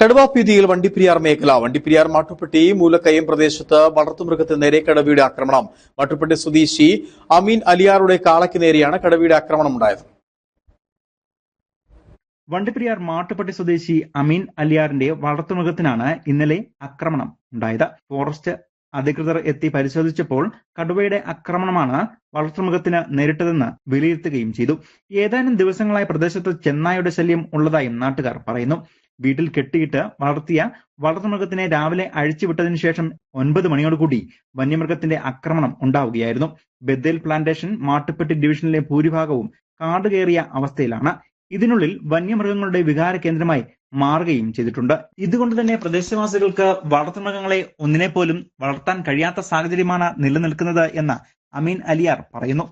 കടുവാപ്പീതിയിൽ വണ്ടിപ്പെരിയാർ മേഖല വണ്ടിപ്പെരിയാർ മാട്ടുപ്പെട്ടി മൂലക്കയം പ്രദേശത്ത് വളർത്തുമൃഗത്തിന് നേരെ കടവിയുടെ ആക്രമണം. മാട്ടുപ്പെട്ടി സ്വദേശി അമീൻ അലിയാറുടെ കാളയ്ക്ക് നേരെയാണ് കടവിയുടെ ആക്രമണം ഉണ്ടായത് വണ്ടിപ്പെരിയാർ മാട്ടുപ്പെട്ടി സ്വദേശി അമീൻ അലിയാറിന്റെ വളർത്തുമൃഗത്തിനാണ് ഇന്നലെ ആക്രമണം ഉണ്ടായത്. ഫോറസ്റ്റ് അധികൃതർ എത്തി പരിശോധിച്ചപ്പോൾ കടുവയുടെ ആക്രമണമാണ് വളർത്തുമൃഗത്തിന് നേരിട്ടതെന്ന് വിലയിരുത്തുകയും ചെയ്തു. ഏതാനും ദിവസങ്ങളായി പ്രദേശത്ത് ചെന്നായുടെ ശല്യം ഉള്ളതായും നാട്ടുകാർ പറയുന്നു. വീട്ടിൽ കെട്ടിയിട്ട് വളർത്തിയ വളർത്തുമൃഗത്തിനെ രാവിലെ അഴിച്ചുവിട്ടതിനു ശേഷം ഒൻപത് മണിയോടുകൂടി വന്യമൃഗത്തിന്റെ ആക്രമണം ഉണ്ടാവുകയായിരുന്നു. ബദേൽ പ്ലാന്റേഷൻ മാട്ടുപ്പെട്ടി ഡിവിഷനിലെ ഭൂരിഭാഗവും കാട് കയറിയ അവസ്ഥയിലാണ്. ഇതിനുള്ളിൽ വന്യമൃഗങ്ങളുടെ വികാര കേന്ദ്രമായി മാറുകയും ചെയ്തിട്ടുണ്ട്. ഇതുകൊണ്ട് തന്നെ പ്രദേശവാസികൾക്ക് വളർത്തുമൃഗങ്ങളെ ഒന്നിനെ പോലും വളർത്താൻ കഴിയാത്ത സാഹചര്യമാണ് നിലനിൽക്കുന്നത് എന്ന് അമീൻ അലിയാർ പറയുന്നു.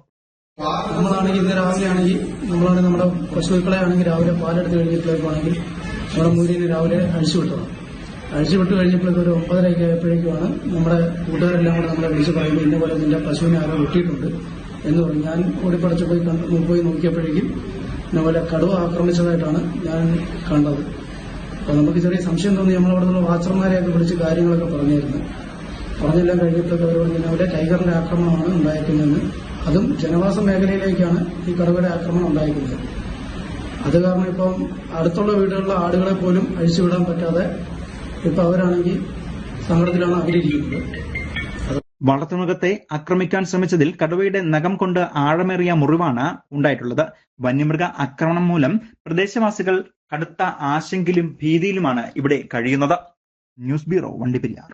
നമ്മളാണെങ്കിൽ ഇന്ന് രാവിലെ ആണെങ്കിൽ നമ്മളാണെങ്കിൽ നമ്മുടെ പശുക്കളെ ആണെങ്കിൽ രാവിലെ പാലെടുത്ത് കഴിഞ്ഞപ്പോഴേക്കാണെങ്കിൽ നമ്മുടെ മൂരിനെ രാവിലെ അഴിച്ചു അഴിച്ചുവിട്ട് അഴിച്ചു വിട്ട് കഴിഞ്ഞപ്പോഴേക്കും ഒരു ഒമ്പതരയൊക്കെ ആയപ്പോഴേക്കുമാണ് നമ്മുടെ കൂട്ടുകാരെല്ലാം കൂടെ നമ്മളെ വിളിച്ച് പറയുമ്പോൾ ഇന്ന പോലെ നിന്റെ പശുവിനെ ആരോ വെട്ടിയിട്ടുണ്ട് എന്ന് പറഞ്ഞു ഞാൻ ഓടിപ്പടച്ച് പോയി പോയി നോക്കിയപ്പോഴേക്കും ഇന്നപോലെ കടുവ ആക്രമിച്ചതായിട്ടാണ് ഞാൻ കണ്ടത്. അപ്പോൾ നമുക്ക് ചെറിയ സംശയം തോന്നി നമ്മളവിടെ നിന്നുള്ള വാച്ചർമാരെയൊക്കെ വിളിച്ച് കാര്യങ്ങളൊക്കെ പറഞ്ഞിരുന്നു. പറഞ്ഞെല്ലാം കഴിഞ്ഞപ്പോഴൊക്കെ അവർ പറഞ്ഞു ടൈഗറിന്റെ ആക്രമണമാണ് ഉണ്ടായിരിക്കുന്നതെന്ന്. അതും ജനവാസ മേഖലയിലേക്കാണ് ഈ കടുവയുടെ ആക്രമണം ഉണ്ടായിരിക്കുന്നത്. അത് കാരണം ഇപ്പം അടുത്തുള്ള വീടുകളിലെ ആടുകളെ പോലും അഴിച്ചുവിടാൻ പറ്റാതെ ഇപ്പൊ അവരാണെങ്കിൽ സങ്കടത്തിലാണ് അവരിരിക്കുന്നത്. വളർത്തുമൃഗത്തെ ആക്രമിക്കാൻ ശ്രമിച്ചതിൽ കടുവയുടെ നഖം കൊണ്ട് ആഴമേറിയ മുറിവാണ് ഉണ്ടായിട്ടുള്ളത്. വന്യമൃഗ ആക്രമണം മൂലം പ്രദേശവാസികൾ കടുത്ത ആശങ്കയിലും ഭീതിയിലുമാണ് ഇവിടെ കഴിയുന്നത്. News bureau Vandiperiyar.